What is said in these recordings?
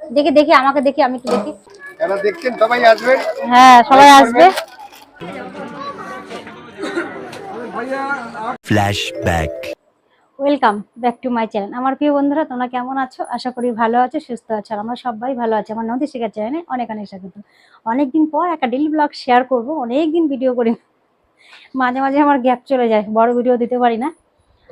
দেখি দেখি আমাকে দেখি আমি একটু দেখি। যারা দেখছেন সবাই আসবেন হ্যাঁ সবাই আসবে। Flashback. Welcome back to my channel আমার প্রিয় বন্ধুরা তোমরা কেমন আছো? আশা করি ভালো আছো সুস্থ আছো আর আমরা সবাই ভালো আছি। আমার নদী শিকার চ্যানেলে অনেক অনেক স্বাগত। অনেকদিন পর একটা ডেলি ব্লগ শেয়ার করব অনেক দিন ভিডিও করি মাঝে মাঝে আমার গ্যাপ চলে যায় বড় ভিডিও দিতে পারি না।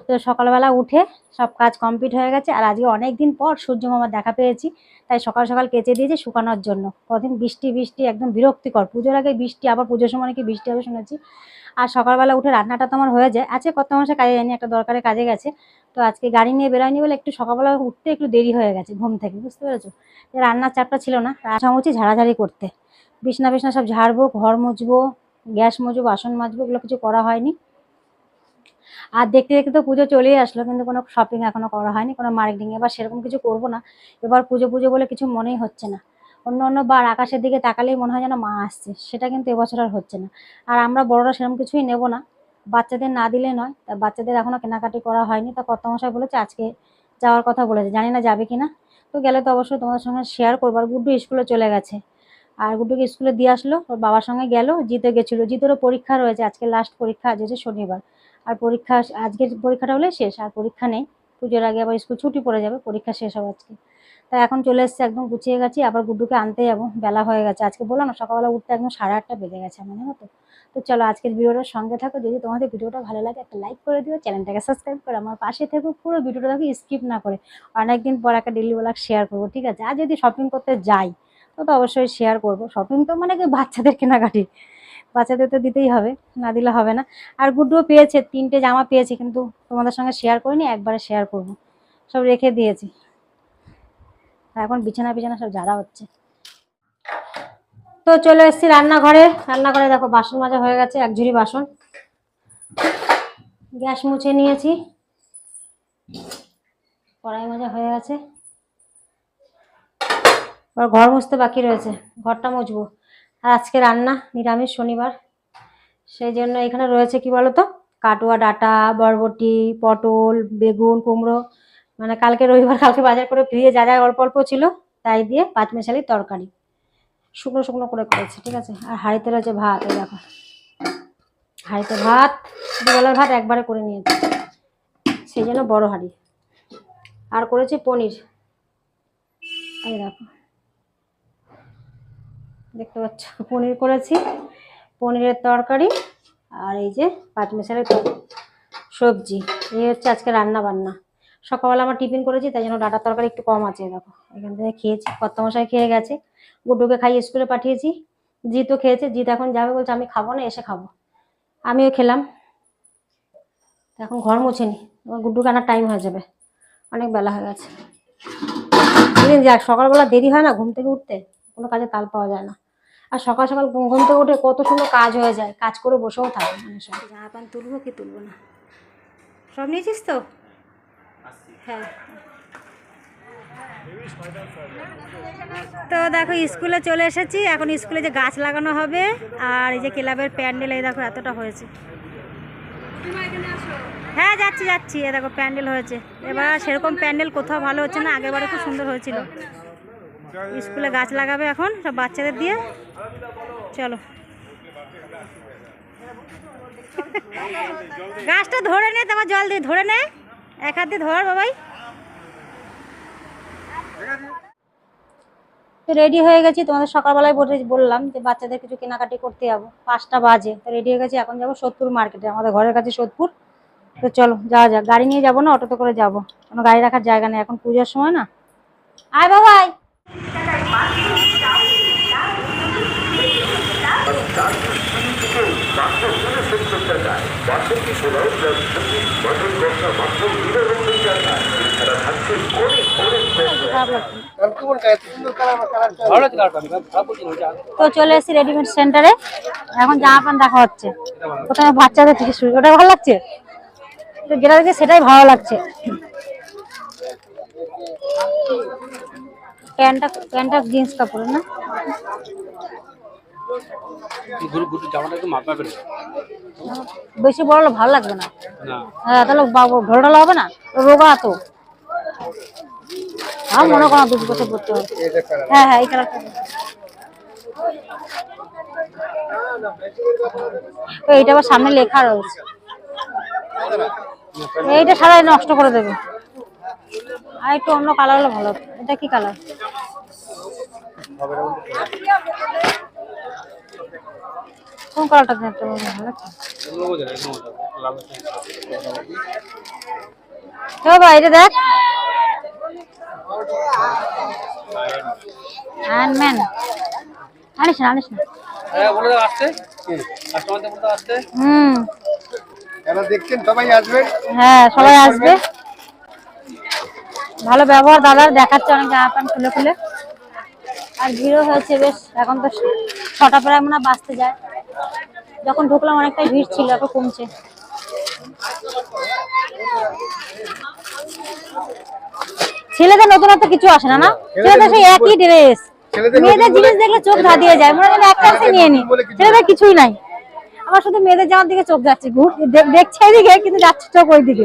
তো সকালবেলা উঠে সব কাজ কমপ্লিট হয়ে গেছে, আর আজকে অনেক দিন পর সূর্য মামার দেখা পেয়েছি, তাই সকাল সকাল কেচে দিয়েছি শুকানোর জন্য। কদিন বৃষ্টি বৃষ্টি একদম বিরক্তিকর। পুজোর আগে বৃষ্টি, আবার পুজোর সময় নাকি বৃষ্টি হবে শুনেছি। আর সকালবেলা উঠে রান্নাটা তো আমার হয়ে যায়। আছে কত মাসে কাজে যায়নি, একটা দরকারে কাজে গেছে। তো আজকে গাড়ি নিয়ে বেরোয়নি বলে একটু সকালবেলা উঠতে একটু দেরি হয়ে গেছে ঘুম থেকে, বুঝতে পেরেছ? রান্নার চাপটা ছিল না রাছামুচি ঝাড়াঝাড়ি করতে। বিছনা বিছনা সব ঝাড়বো, ঘর মুছবো, গ্যাস মুছবো, বাসন মাজবো, এগুলো কিছু করা হয়নি। আর দেখতে দেখতে তো পুজো চলেই আসলো, কিন্তু কোনো শপিং এখনও করা হয়নি, কোনো মার্কেটিং এবার সেরকম কিছু করব না। এবার পুজো পুজো বলে কিছু মনেই হচ্ছে না। অন্য অন্য বার আকাশের দিকে তাকালেই মনে হয় যেন মা আসছে, সেটা কিন্তু এবছর আর হচ্ছে না। আর আমরা বড়রা সেরকম কিছুই নেব না। বাচ্চাদের না দিলে নয়, তা বাচ্চাদের এখনও কেনাকাটি করা হয়নি। তা কত মশাই বলেছে আজকে যাওয়ার কথা বলেছে, জানি না যাবে কি না তো গেলে তো অবশ্যই তোমাদের সঙ্গে শেয়ার করব। আর গুড্ডু স্কুলে চলে গেছে। আর গুড্ডুকে স্কুলে দিয়ে আসলো, ওর বাবার সঙ্গে গেল, জিতে গেছিল। জিতেরও পরীক্ষা রয়েছে, আজকে লাস্ট পরীক্ষা আজ হচ্ছে শনিবার। আর পরীক্ষা আজকের পরীক্ষাটা হলে শেষ, আর পরীক্ষা নেই। পুজোর আগে আবার স্কুল ছুটি পড়ে যাবে, পরীক্ষা শেষ হবে আজকে। তাই এখন চলে এসছে, একদম গুছিয়ে গেছি, আবার গুড্ডুকে আনতে যাব, বেলা হয়ে গেছে। আজকে বললাম না, সকালবেলা উঠতে একদম সাড়ে আটটা বেজে গেছে মনে হতো তো। তো চলো আজকের ভিডিওটার সঙ্গে থাকো, যদি তোমাদের ভিডিওটা ভালো লাগে একটা লাইক করে দিও, চ্যানেলটাকে সাবস্ক্রাইব করে আমার পাশে থেকো, পুরো ভিডিওটা দেখো স্কিপ না করে অনেকদিন পর একটা ডেলি ব্লগ শেয়ার করব, ঠিক আছে? আর যদি শপিং করতে যাই, তো তো অবশ্যই শেয়ার করব। শপিং তো মানে কি বাচ্চাদের কেনাকাটি বাচ্চাদের তো দিতেই হবে, না দিলে হবে না। আর গুড্ডুও পেয়েছে, তিনটে জামা পেয়েছি, কিন্তু তোমাদের সঙ্গে শেয়ার করিনি, একবারে শেয়ার করব। সব রেখে দিয়েছি। এখন বিছানা বিছানা সব ঝাড়া হচ্ছে। তো চলে এসেছি রান্নাঘরে। রান্নাঘরে দেখো, বাসন মাজা হয়ে গেছে, এক ঝুড়ি বাসন। গ্যাস মুছে নিয়েছি। কড়াই মাজা হয়ে গেছে। এবার ঘর মুছতে বাকি রয়েছে। ঘরটা মুছবো। আর আজকে রান্না নিরামিষ শনিবার। সেই জন্য এখানে রয়েছে কি বলতো? কাটুয়া ডাটা, বরবটি, পটল, বেগুন, কুমড়ো। মানে কালকে রবিবার, কালকে বাজার করে ফ্রিয়ে যা যা অল্প অল্প ছিল, তাই দিয়ে পাঁচমেশালি তরকারি। শুকনো শুকনো করে করেছি, ঠিক আছে? আর হাঁড়িতে রয়েছে ভাত, এই দেখো। হাঁড়িতে ভাত, দুবেলার ভাত একবারে করে নিয়েছি। সেই জন্য বড় হাঁড়ি। আর করেছি পনির। এই দেখো। দেখতে পাচ্ছ, পনির করেছি। পনিরের তরকারি আর এই যে পাঁচমেশালের সবজি। এই হচ্ছে আজকে রান্না বান্না। সকালবেলা আমার টিফিন করেছি, তাই জন্য ডাটার তরকারি একটু কম আছে, দেখো। এখান থেকে খেয়েছি কত মশাই খেয়ে গেছে। গুড্ডুকে খাইয়ে স্কুলে পাঠিয়েছি। জিতও খেয়েছে জিত এখন যাবে বলছে, আমি খাব না, এসে খাব। আমিও খেলাম। এখন ঘর মুছেনি এবার গুড্ডুকে আনার টাইম হয়ে যাবে। অনেক বেলা হয়ে গেছে। যাক, সকালবেলা দেরি হয় না ঘুম থেকে উঠতে? কোনো কাজে তাল পাওয়া যায় না। আর সকাল সকাল ঘুম থেকে উঠে কত সুন্দর কাজ হয়ে যায় কাজ করে বসেও থাকে মানুষ জামা প্যান্ট তুলবো কি তুলবো না। সব নিয়েছিস তো? হ্যাঁ। তো দেখো স্কুলে চলে এসেছি। এখন স্কুলে যে গাছ লাগানো হবে আর এই যে ক্লাবের প্যান্ডেল এই দেখো এতটা হয়েছে। হ্যাঁ যাচ্ছি যাচ্ছি। এ দেখো প্যান্ডেল হয়েছে। এবার সেরকম প্যান্ডেল কোথাও ভালো হচ্ছে না। আগেরবারে খুব সুন্দর হয়েছিল। স্কুলে গাছ লাগাবে এখন সব বাচ্চাদের দিয়ে। চলো। গাছটা ধরে নে, তোমার জল দিয়ে ধরে নে। এক হাত দিয়ে ধর বাবাই। রেডি হয়ে গেছি, তোমাদের সকালবেলায় বলে বললাম যে বাচ্চাদের কিছু কেনাকাটি করতে যাব। পাঁচটা বাজে, তো রেডি হয়ে গেছি, এখন যাব সোদপুর মার্কেটে, আমাদের ঘরের কাছে সোদপুর তো চলো, যাওয়া যাক, গাড়ি নিয়ে যাব না, অটোতে করে যাব। কোনো গাড়ি রাখার জায়গা নেই, এখন পুজোর সময় না। আয় বাবাই। তো চলে এসেছি রেডিমেড সেন্টারে এখন জামা প্যান্ট দেখা হচ্ছে। প্রথমে বাচ্চাদের থেকে শুরু ওটা ভালো লাগছে? তো যেটা দেখে সেটাই ভালো লাগছে। প্যান্টটা প্যান্টটা জিন্স কাপড় না? বেশি বড় ভালো লাগবে না। হ্যাঁ তাহলে বাবু ঢোল ঢোল হবে না? রোগা তো। আমার মনে করো দুটো বছর পড়তে হবে। হ্যাঁ হ্যাঁ এই কালারটা এইটা আবার সামনে লেখা রয়েছে। এইটা সারাই নষ্ট করে দেবে। আর একটু অন্য কালার হলে ভালো। এটা কি কালার কোন কালারটা দেখতে ভালো লাগছে ভাই এটা দেখ। আনিস না আনিস না। হ্যাঁ, বলে দাও আসতে। কাস্টমারদের বলে দাও আসতে। হুম। যারা দেখছেন সবাই আসবেন হ্যাঁ সবাই আসবে। ভালো ব্যবহার দাদার দেখাচ্ছে অনেক জামা প্যান্ট খুলে খুলে। আর ভিড়ও হয়েছে বেশ এখন তো ছটা প্রায় মনে হয় বাঁচতে যায় যখন ঢুকলাম অনেকটাই ভিড় ছিল এখন কমছে। ছেলেদের নতুনত্ব কিছু আসে না না? ছেলেদের সেই একই ড্রেস মেয়েদের জিনিস দেখলে চোখ ধাঁধিয়ে যায় মনে হয় একটা নিয়ে নি। ছেলেদের কিছুই নাই। আমার শুধু মেয়েদের জামার দিকে চোখ যাচ্ছে ঘুর দেখ- দেখছে এদিকে কিন্তু যাচ্ছে চোখ ওই দিকে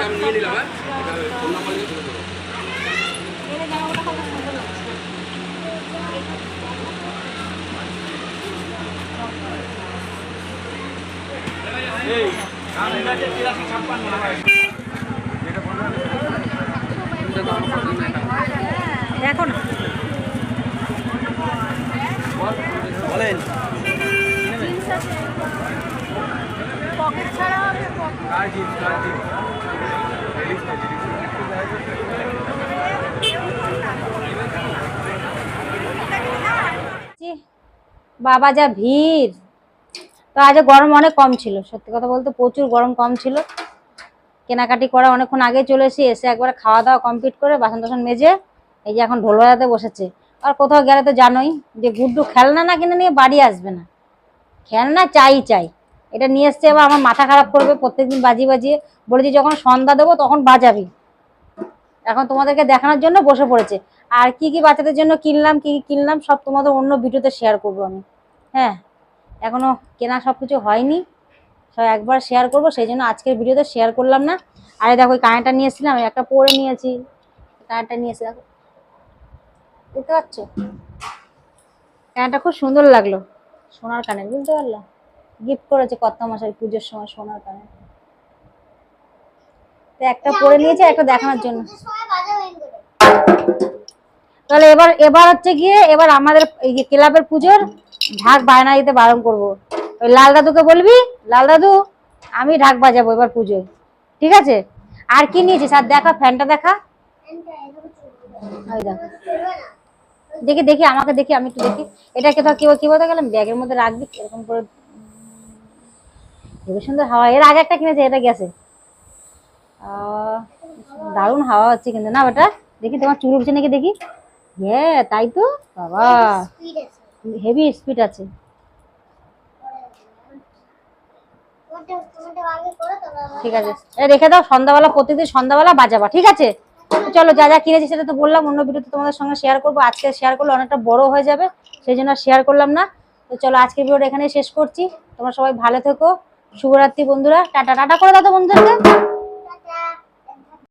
আমি নিয়ে নিলাম হ্যাঁ এটা ফোন নাম্বার দিয়ে ফেলে দেবো দেখো না বলেন বাবা যা ভিড়। তো আজ গরম অনেক কম ছিল, সত্যি কথা বলতে প্রচুর গরম কম ছিল। কেনাকাটি করা অনেকক্ষণ আগে চলে এসে এসে একবার খাওয়া দাওয়া কমপ্লিট করে বাসন টাসন মেজে এই যে এখন ঢোল বাজাতে বসেছে। আর কোথাও গেলে তো জানোই যে গুড্ডু খেলনা না কিনে নিয়ে বাড়ি আসবে না। খেলনা চাই চাই। এটা নিয়ে এসছে এবার আমার মাথা খারাপ করবে, প্রত্যেকদিন বাজিয়ে বাজিয়ে বলেছি যখন সন্ধ্যা দেবো তখন বাজাবি। এখন তোমাদেরকে দেখানোর জন্য বসে পড়েছে। আর কি কি বাচ্চাদের জন্য কিনলাম, কি কি কিনলাম সব তোমাদের অন্য ভিডিওতে শেয়ার করব আমি। হ্যাঁ এখনও কেনা সব কিছু হয়নি। সব একবার শেয়ার করব সেই জন্য আজকের ভিডিওতে শেয়ার করলাম না। আরে দেখো ওই কানেরটা নিয়েছিলাম একটা পরে নিয়েছি। কানেরটা নিয়েছি দেখো। বুঝতে পারছ কানেরটা খুব সুন্দর লাগল। সোনার কানের বুঝতে পারল? গিফট করেছে কত মাসের পুজোর সময় সোনার কানের। তো একটা পরে নিয়েছি একটা দেখানোর জন্য। তাহলে এবার এবার হচ্ছে গিয়ে এবার আমাদের এই ক্লাবের পুজোর ঢাক বায়না দিতে বারণ করব। ওই লাল দাদুকে বলবি, লাল দাদু, আমি ঢাক বাজাবো এবার পুজোয়। ঠিক আছে? আর কি নিয়েছিস? আর দেখা, ফ্যানটা দেখা? দেখো। দেখি আমাকে দেখি, আমি একটু দেখি। এটা কোথাও কি কি বলতে গেলাম? ব্যাগের মধ্যে রাখবি, এরকম করে। খুবই সুন্দর হাওয়া। এর আগে একটা কিনেছে, এটা গেছে। দারুণ হাওয়া হচ্ছে কিন্তু, না বেটা? দেখি তোমার চুল উঠছে নাকি দেখি? হ্যাঁ তাই তো? বাবা। হেভি স্পিড আছে। ঠিক আছে। রেখে দাও, সন্ধ্যাবেলা, প্রতিদিন সন্ধ্যাবেলা বাজাবা, ঠিক আছে? চলো, যা যা কিনেছি সেটা তো বললাম, অন্য ভিডিওতে তোমাদের সঙ্গে শেয়ার করব। আজকে শেয়ার করলে অনেকটা বড় হয়ে যাবে, সেই জন্য শেয়ার করলাম না। তো চলো, আজকের ভিডিওটা এখানে শেষ করছি। তোমরা সবাই ভালো থেকো, শুভরাত্রি বন্ধুরা। টাটা টাটা করে দাও তো বন্ধুদেরকে।